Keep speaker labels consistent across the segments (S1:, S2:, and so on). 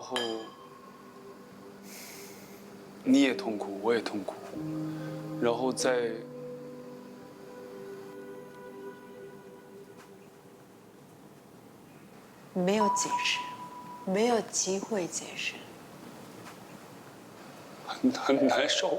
S1: 然后你也痛苦，我也痛苦，然后在
S2: 没有解释，没有机会解释。
S1: 很很难受。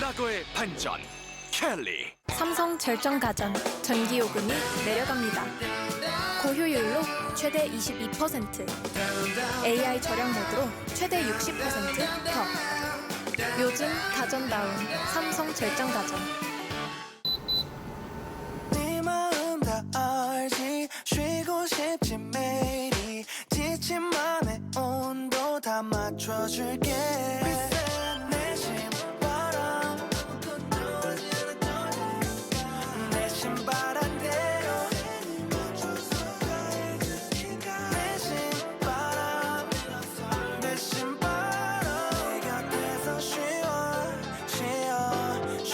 S3: 라거의 반전 켈리
S4: 삼성 절정 가전 전기 요금이 내려갑니다. 고효율로 최대 22%, AI 절약 모드로 최대 60% 더. 요즘 가전다운 삼성 절정 가전.
S5: 네 마음 다 알지 쉬고 싶지 매일이 지친 맘의 온도 다 맞춰줄게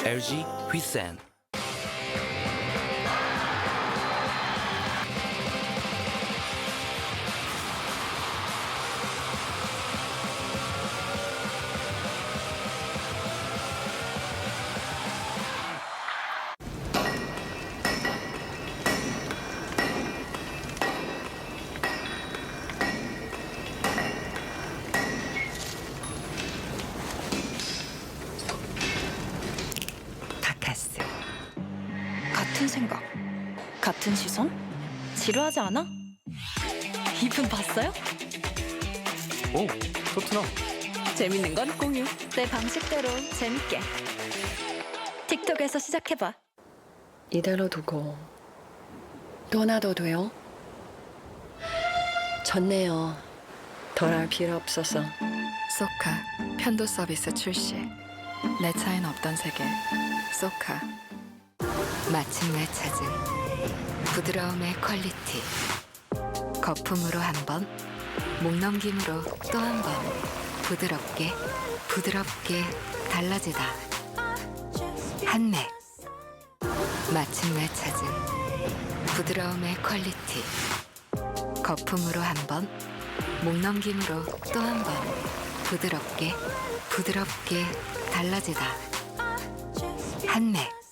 S3: LG 휘센
S6: 같은 생각 같은 시선 지루하지 않아? 이분 봤어요?
S7: 오, 토트넘.
S6: 재밌는 건 공유 내 방식대로 재밌게 틱톡에서 시작해봐
S8: 이대로 두고 떠나도 돼요? 좋네요. 덜할 필요 없어서.
S9: 소카 편도 서비스 출시 내 차엔 없던 세계 소카 마침내 찾은 부드러움의 퀄리티. 거품으로 한 번 목 넘김으로 또 한 번 부드럽게 부드럽게 달라지다. 한맥 마침내 찾은 부드러움의 퀄리티. 거품으로 한 번 목 넘김으로 또 한 번 부드럽게 부드럽게 달라지다. 한맥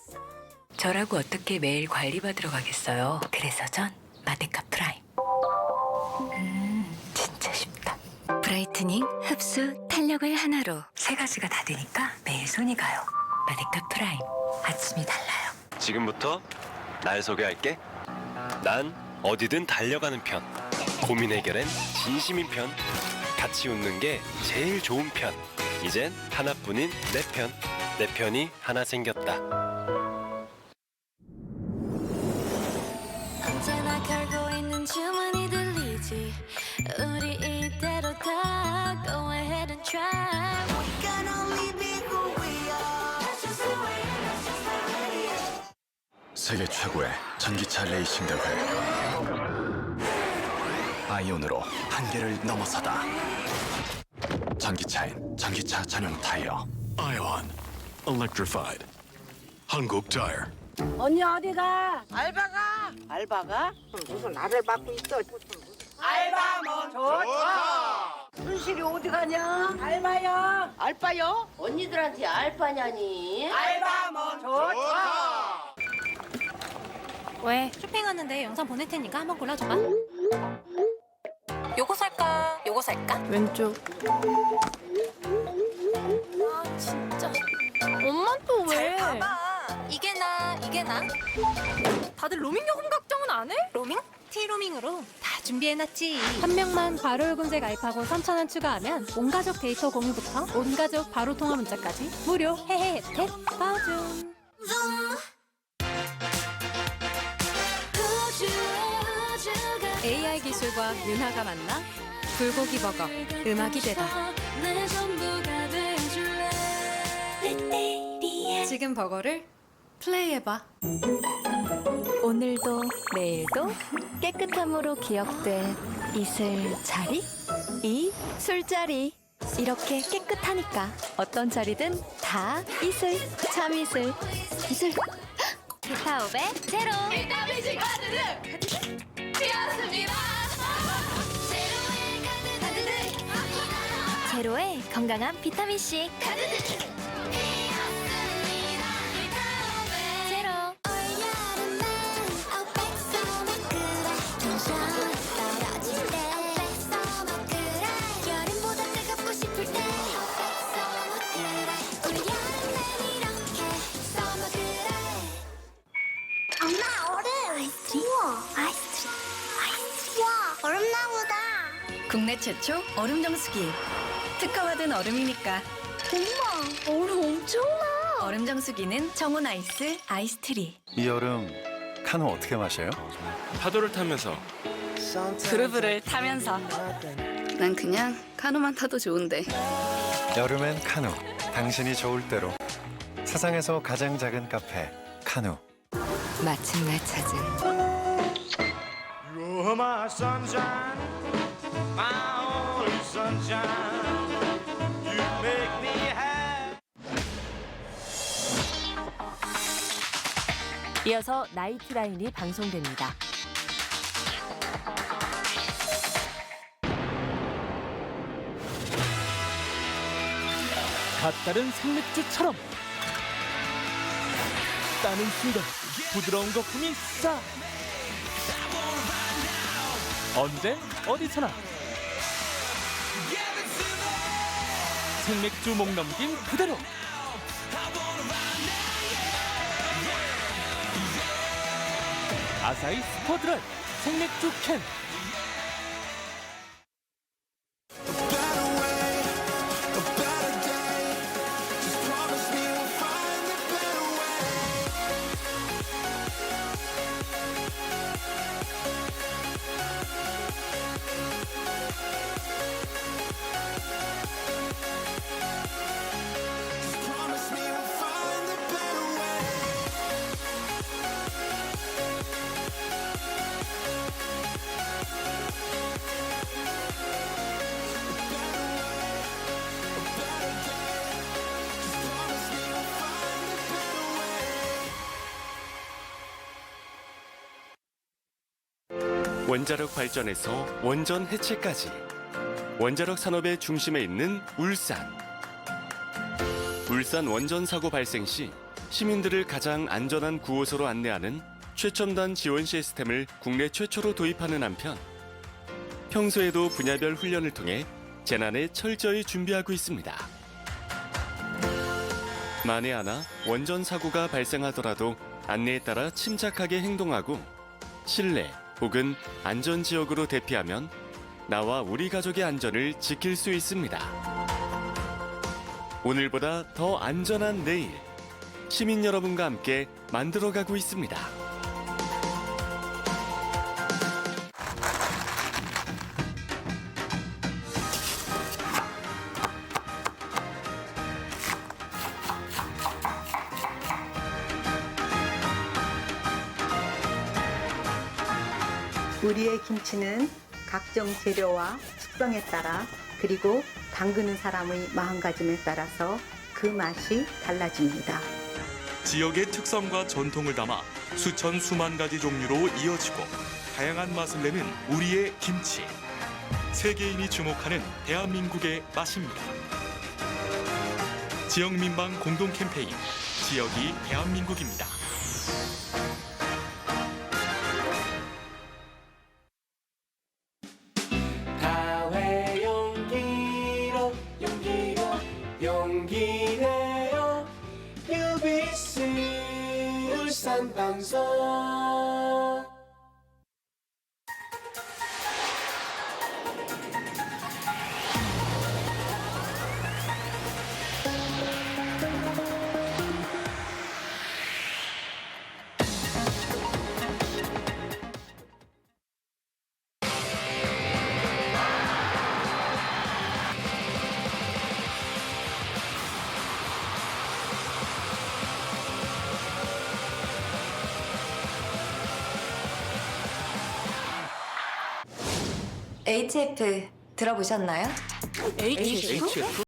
S9: 저라고 어떻게 매일 관리받으러 가겠어요 그래서 전 마데카 프라임 음 진짜 쉽다 브라이트닝 흡수 탄력을 하나로 세 가지가 다 되니까 매일 손이 가요 마데카 프라임 아침이 달라요
S7: 지금부터 날 소개할게. 난 어디든 달려가는 편. 고민 해결엔 진심인 편. 같이 웃는 게 제일 좋은 편. 이젠 하나뿐인 내 편. 내 편이 하나 생겼다.
S10: 세계 최고의 전기차 레이싱 대회 아이온으로 한계를 넘어서다 전기차인 전기차 전용 타이어
S11: Ion Electrified 한국 타이어
S2: 언니 어디가? 알바가. 알바가? 무슨 나를 맡고 있어? 알바 뭐 좋다. 순실이 어디 가냐? 알바요. 알바요?
S12: 언니들한테 알바냐니?
S2: 알바 뭐 좋다.
S4: 왜? 쇼핑하는데 영상 보낼 테니까 한번 골라줘봐. 요거 살까? 요거 살까?
S9: 왼쪽
S4: 아 진짜. 엄마 또 왜? 잘 봐봐. 이게 나, 이게 나. 다들 로밍 요금 걱정은 안 해? 로밍? 티로밍으로 다
S6: 준비해놨지.
S13: 한 명만 바로 요금제 가입하고 3,000원 추가하면 온 가족 데이터 공유부터 온 가족 바로 통화 문자까지 무료 해해 혜택 빠줌. AI 기술과 윤하가 만나 불고기 버거 음악이 되다. 지금 버거를 플레이해봐.
S6: 오늘도 내일도 깨끗함으로 기억될 이슬 자리? 이 술자리. 이렇게 깨끗하니까 어떤 자리든 다 이슬. 참 이슬. 이슬. 비타오베 제로.
S4: 비타민C 카드를 피었습니다
S6: 제로의 건강한 비타민 C. 제로. 최초 얼음 정수기. 특허받은 얼음이니까.
S5: 엄마 얼음 엄청나
S6: 얼음 정수기는 정원 아이스 아이스트리.
S10: 이 여름 카누 어떻게 마셔요?
S7: 파도를 타면서
S6: 그루브를 타면서. 난 그냥 카누만 타도 좋은데.
S10: 여름엔 카누. 당신이 좋을 대로. 세상에서 가장 작은 카페 카누.
S9: 마침내 찾은
S14: You're my sunshine,
S15: 이어서 나이트라인이 방송됩니다.
S16: 갓다른 생맥주처럼 따는 순간 부드러운 거품이 싹 언제 어디서나 생맥주 목 넘김 그대로. 아사히 스포드랄 생맥주 캔
S7: 원자력 발전에서 원전 해체까지 원자력 산업의 중심에 있는 울산. 울산 원전 사고 발생 시 시민들을 가장 안전한 구호소로 안내하는 최첨단 지원 시스템을 국내 최초로 도입하는 한편 평소에도 분야별 훈련을 통해 재난에 철저히 준비하고 있습니다. 만에 하나 원전 사고가 발생하더라도 안내에 따라 침착하게 행동하고 실내 혹은 안전 지역으로 대피하면 나와 우리 가족의 안전을 지킬 수 있습니다. 오늘보다 더 안전한 내일 시민 여러분과 함께 만들어가고 있습니다.
S17: 우리의 김치는 각종 재료와 숙성에 따라 그리고 담그는 사람의 마음가짐에 따라서 그 맛이 달라집니다.
S18: 지역의 특성과 전통을 담아 수천 수만 가지 종류로 이어지고 다양한 맛을 내는 우리의 김치. 세계인이 주목하는 대한민국의 맛입니다. 지역 민방 공동 캠페인 지역이 대한민국입니다.
S14: 울
S19: HF 들어보셨나요?
S20: HF?